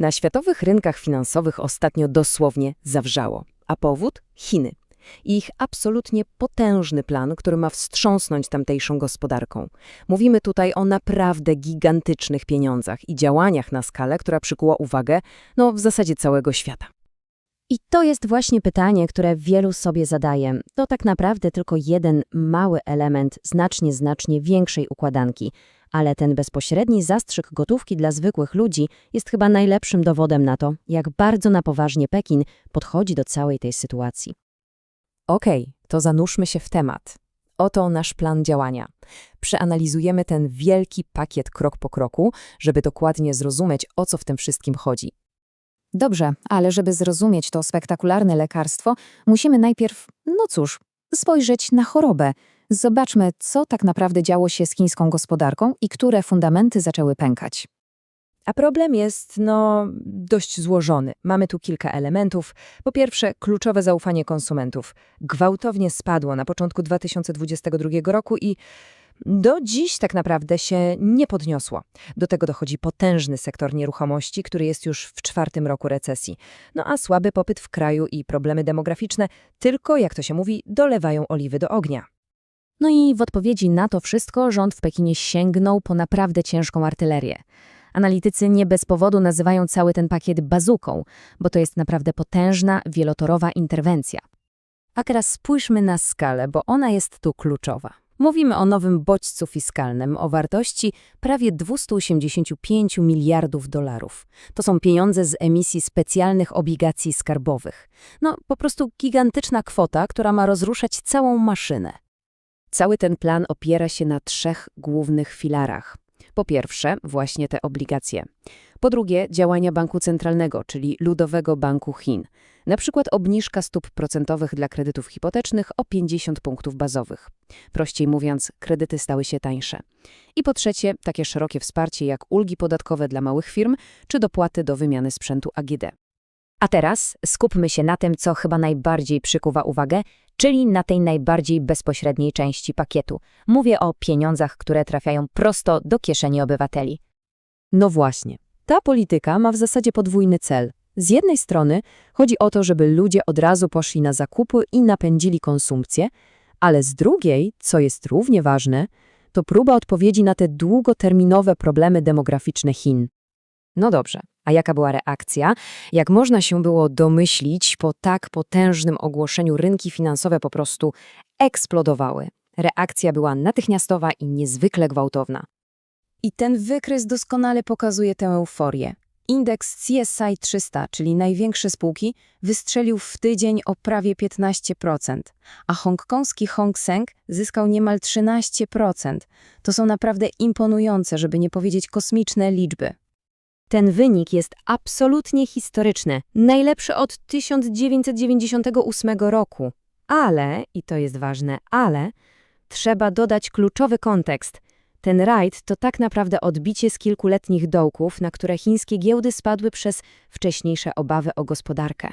Na światowych rynkach finansowych ostatnio dosłownie zawrzało. A powód? Chiny. I ich absolutnie potężny plan, który ma wstrząsnąć tamtejszą gospodarką. Mówimy tutaj o naprawdę gigantycznych pieniądzach i działaniach na skalę, która przykuła uwagę, no w zasadzie całego świata. I to jest właśnie pytanie, które wielu sobie zadaje. To tak naprawdę tylko jeden mały element znacznie, znacznie większej układanki. Ale ten bezpośredni zastrzyk gotówki dla zwykłych ludzi jest chyba najlepszym dowodem na to, jak bardzo na poważnie Pekin podchodzi do całej tej sytuacji. Okej, to zanurzmy się w temat. Oto nasz plan działania. Przeanalizujemy ten wielki pakiet krok po kroku, żeby dokładnie zrozumieć, o co w tym wszystkim chodzi. Dobrze, ale żeby zrozumieć to spektakularne lekarstwo, musimy najpierw, no cóż, spojrzeć na chorobę. Zobaczmy, co tak naprawdę działo się z chińską gospodarką i które fundamenty zaczęły pękać. A problem jest, no, dość złożony. Mamy tu kilka elementów. Po pierwsze, kluczowe zaufanie konsumentów. Gwałtownie spadło na początku 2022 roku i do dziś tak naprawdę się nie podniosło. Do tego dochodzi potężny sektor nieruchomości, który jest już w czwartym roku recesji. No a słaby popyt w kraju i problemy demograficzne tylko, jak to się mówi, dolewają oliwy do ognia. No i w odpowiedzi na to wszystko rząd w Pekinie sięgnął po naprawdę ciężką artylerię. Analitycy nie bez powodu nazywają cały ten pakiet bazuką, bo to jest naprawdę potężna, wielotorowa interwencja. A teraz spójrzmy na skalę, bo ona jest tu kluczowa. Mówimy o nowym bodźcu fiskalnym o wartości prawie 285 miliardów dolarów. To są pieniądze z emisji specjalnych obligacji skarbowych. No, po prostu gigantyczna kwota, która ma rozruszać całą maszynę. Cały ten plan opiera się na trzech głównych filarach. Po pierwsze, właśnie te obligacje. Po drugie, działania Banku Centralnego, czyli Ludowego Banku Chin. Na przykład obniżka stóp procentowych dla kredytów hipotecznych o 50 punktów bazowych. Prościej mówiąc, kredyty stały się tańsze. I po trzecie, takie szerokie wsparcie jak ulgi podatkowe dla małych firm czy dopłaty do wymiany sprzętu AGD. A teraz skupmy się na tym, co chyba najbardziej przykuwa uwagę, czyli na tej najbardziej bezpośredniej części pakietu. Mówię o pieniądzach, które trafiają prosto do kieszeni obywateli. No właśnie. Ta polityka ma w zasadzie podwójny cel. Z jednej strony chodzi o to, żeby ludzie od razu poszli na zakupy i napędzili konsumpcję, ale z drugiej, co jest równie ważne, to próba odpowiedzi na te długoterminowe problemy demograficzne Chin. No dobrze, a jaka była reakcja? Jak można się było domyślić, po tak potężnym ogłoszeniu rynki finansowe po prostu eksplodowały. Reakcja była natychmiastowa i niezwykle gwałtowna. I ten wykres doskonale pokazuje tę euforię. Indeks CSI 300, czyli największe spółki, wystrzelił w tydzień o prawie 15%, a hongkongski Hong Seng zyskał niemal 13%. To są naprawdę imponujące, żeby nie powiedzieć kosmiczne liczby. Ten wynik jest absolutnie historyczny, najlepszy od 1998 roku. Ale, i to jest ważne, ale, trzeba dodać kluczowy kontekst. Ten rajd to tak naprawdę odbicie z kilkuletnich dołków, na które chińskie giełdy spadły przez wcześniejsze obawy o gospodarkę.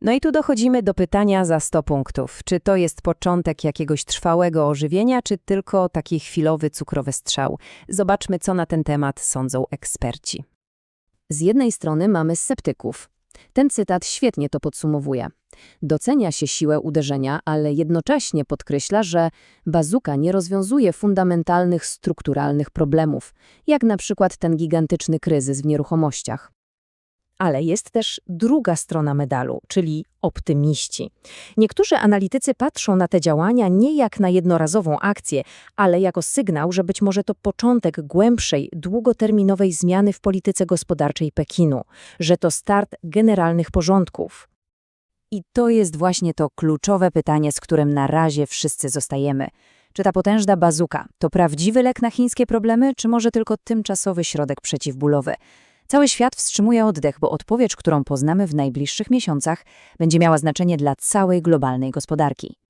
No i tu dochodzimy do pytania za 100 punktów. Czy to jest początek jakiegoś trwałego ożywienia, czy tylko taki chwilowy cukrowy strzał? Zobaczmy, co na ten temat sądzą eksperci. Z jednej strony mamy sceptyków. Ten cytat świetnie to podsumowuje. Docenia się siłę uderzenia, ale jednocześnie podkreśla, że bazuka nie rozwiązuje fundamentalnych strukturalnych problemów, jak na przykład ten gigantyczny kryzys w nieruchomościach. Ale jest też druga strona medalu, czyli optymiści. Niektórzy analitycy patrzą na te działania nie jak na jednorazową akcję, ale jako sygnał, że być może to początek głębszej, długoterminowej zmiany w polityce gospodarczej Pekinu, że to start generalnych porządków. I to jest właśnie to kluczowe pytanie, z którym na razie wszyscy zostajemy. Czy ta potężna bazuka to prawdziwy lek na chińskie problemy, czy może tylko tymczasowy środek przeciwbólowy? Cały świat wstrzymuje oddech, bo odpowiedź, którą poznamy w najbliższych miesiącach, będzie miała znaczenie dla całej globalnej gospodarki.